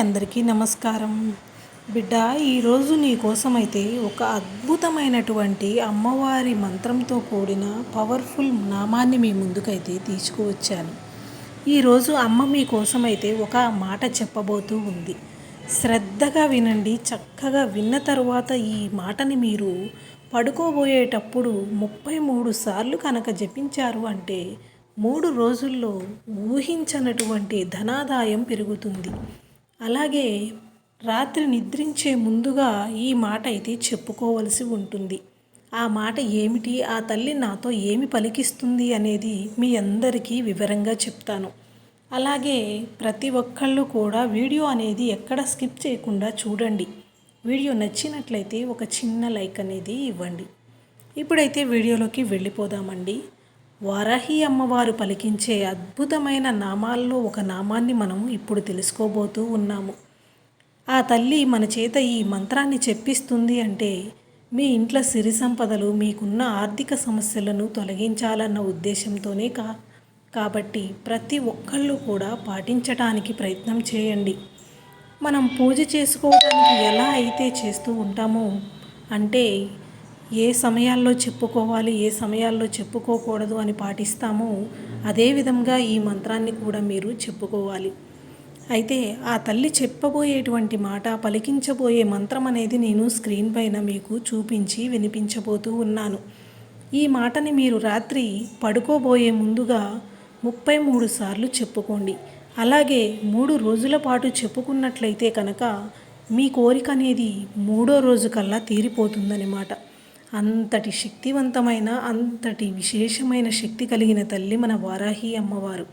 అందరికీ నమస్కారం. బిడ్డ ఈరోజు నీ కోసమైతే ఒక అద్భుతమైనటువంటి అమ్మవారి మంత్రంతో కూడిన పవర్ఫుల్ నామాన్ని మీ ముందుకైతే తీసుకువచ్చాను. ఈరోజు అమ్మ మీ కోసమైతే ఒక మాట చెప్పబోతూ ఉంది. శ్రద్ధగా వినండి చక్కగా విన్న తర్వాత ఈ మాటని మీరు పడుకోబోయేటప్పుడు ముప్పై మూడు సార్లు కనుక జపించారు అంటే మూడు రోజుల్లో ఊహించనటువంటి ధనాదాయం పెరుగుతుంది. అలాగే రాత్రి నిద్రించే ముందుగా ఈ మాట అయితే చెప్పుకోవలసి ఉంటుంది. ఆ మాట ఏమిటి? ఆ తల్లి నాతో ఏమి పలికిస్తుంది అనేది మీ అందరికీ వివరంగా చెప్తాను. అలాగే ప్రతి ఒక్కళ్ళు కూడా వీడియో అనేది ఎక్కడ స్కిప్ చేయకుండా చూడండి. వీడియో నచ్చినట్లయితే ఒక చిన్న లైక్ అనేది ఇవ్వండి. ఇప్పుడైతే వీడియోలోకి వెళ్ళిపోదామండి. వారాహి అమ్మవారు పలికించే అద్భుతమైన నామాల్లో ఒక నామాన్ని మనం ఇప్పుడు తెలుసుకోబోతూ ఉన్నాము. ఆ తల్లి మన చేత ఈ మంత్రాన్ని చెప్పిస్తుంది అంటే మీ ఇంట్లో సిరి సంపదలు మీకున్న ఆర్థిక సమస్యలను తొలగించాలన్న ఉద్దేశంతోనే కా కాబట్టి ప్రతి ఒక్కళ్ళు కూడా పాటించటానికి ప్రయత్నం చేయండి. మనం పూజ చేసుకోవడానికి ఎలా అయితే చేస్తూ ఉంటామో అంటే ఏ సమయాల్లో చెప్పుకోవాలి ఏ సమయాల్లో చెప్పుకోకూడదు అని పాటిస్తామో అదేవిధంగా ఈ మంత్రాన్ని కూడా మీరు చెప్పుకోవాలి. అయితే ఆ తల్లి చెప్పబోయేటువంటి మాట పలికించబోయే మంత్రం అనేది నేను స్క్రీన్ పైన మీకు చూపించి వినిపించబోతూ ఉన్నాను. ఈ మాటని మీరు రాత్రి పడుకోబోయే ముందుగా ముప్పై మూడు సార్లు చెప్పుకోండి. అలాగే మూడు రోజుల పాటు చెప్పుకున్నట్లయితే కనుక మీ కోరిక అనేది మూడో రోజు కల్లా తీరిపోతుందన్నమాట. అంతటి శక్తివంతమైన అంతటి విశేషమైన శక్తి కలిగిన తల్లి మన వారాహి అమ్మవారు.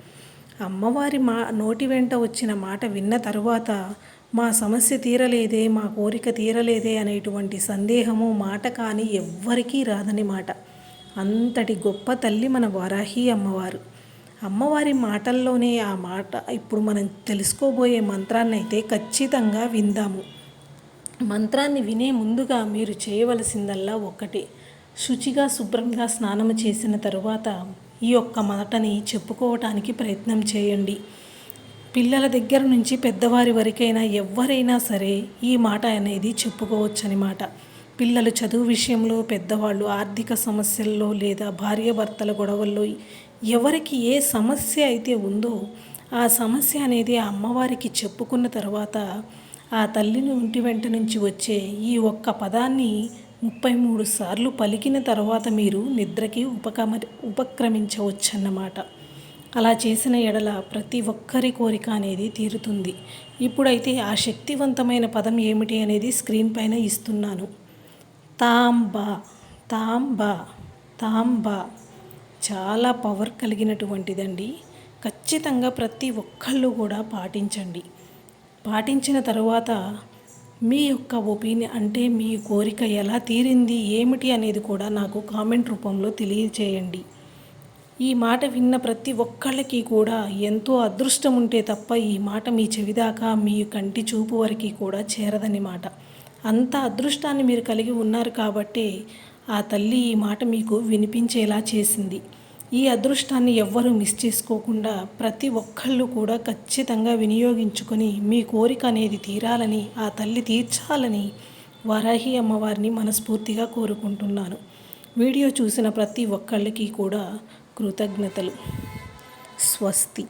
అమ్మవారి మా నోటి వెంట వచ్చిన మాట విన్న తరువాత మా సమస్య తీరలేదే మా కోరిక తీరలేదే అనేటువంటి సందేహము మాట కానీ ఎవ్వరికీ రాదని మాట. అంతటి గొప్ప తల్లి మన వారాహి అమ్మవారు. అమ్మవారి మాటల్లోనే ఆ మాట ఇప్పుడు మనం తెలుసుకోబోయే మంత్రాన్ని అయితే ఖచ్చితంగా విందాము. మంత్రాన్ని వినే ముందుగా మీరు చేయవలసిందల్లా ఒక్కటి. శుచిగా శుభ్రంగా స్నానం చేసిన తరువాత ఈ యొక్క మాటని చెప్పుకోవటానికి ప్రయత్నం చేయండి. పిల్లల దగ్గర నుంచి పెద్దవారి వరకైనా ఎవరైనా సరే ఈ మాట అనేది చెప్పుకోవచ్చనమాట పిల్లలు చదువు విషయంలో పెద్దవాళ్ళు ఆర్థిక సమస్యల్లో లేదా భార్యాభర్తల గొడవల్లో ఎవరికి ఏ సమస్య అయితే ఉందో ఆ సమస్య అనేది ఆ అమ్మవారికి చెప్పుకున్న తర్వాత ఆ తల్లిని ఒంటి వెంట నుంచి వచ్చే ఈ ఒక్క పదాన్ని ముప్పై మూడు సార్లు పలికిన తర్వాత మీరు నిద్రకి ఉపకమ ఉపక్రమించవచ్చన్నమాట. అలా చేసిన ఎడల ప్రతి ఒక్కరి కోరిక అనేది తీరుతుంది. ఇప్పుడైతే ఆ శక్తివంతమైన పదం ఏమిటి అనేది స్క్రీన్ పైన ఇస్తున్నాను. తాంబా తాంబా తాంబా చాలా పవర్ కలిగినటువంటిదండి. ఖచ్చితంగా ప్రతి ఒక్కళ్ళు కూడా పాటించండి. పాటించిన తరువాత మీ యొక్క ఒపీనియన్ అంటే మీ కోరిక ఎలా తీరింది ఏమిటి అనేది కూడా నాకు కామెంట్ రూపంలో తెలియచేయండి. ఈ మాట విన్న ప్రతి ఒక్కళ్ళకి కూడా ఎంతో అదృష్టం ఉంటే తప్ప ఈ మాట మీ చెవిదాకా మీ కంటి చూపు వరకు కూడా చేరదని మాట. అంత అదృష్టాన్ని మీరు కలిగి ఉన్నారు కాబట్టే ఆ తల్లి ఈ మాట మీకు వినిపించేలా చేసింది. ఈ అదృష్టాన్ని ఎవ్వరూ మిస్ చేసుకోకుండా ప్రతి ఒక్కళ్ళు కూడా ఖచ్చితంగా వినియోగించుకొని మీ కోరిక అనేది తీరాలని ఆ తల్లి తీర్చాలని వారాహి అమ్మవారిని మనస్ఫూర్తిగా కోరుకుంటున్నాను. వీడియో చూసిన ప్రతి ఒక్కళ్ళకి కూడా కృతజ్ఞతలు. స్వస్తి.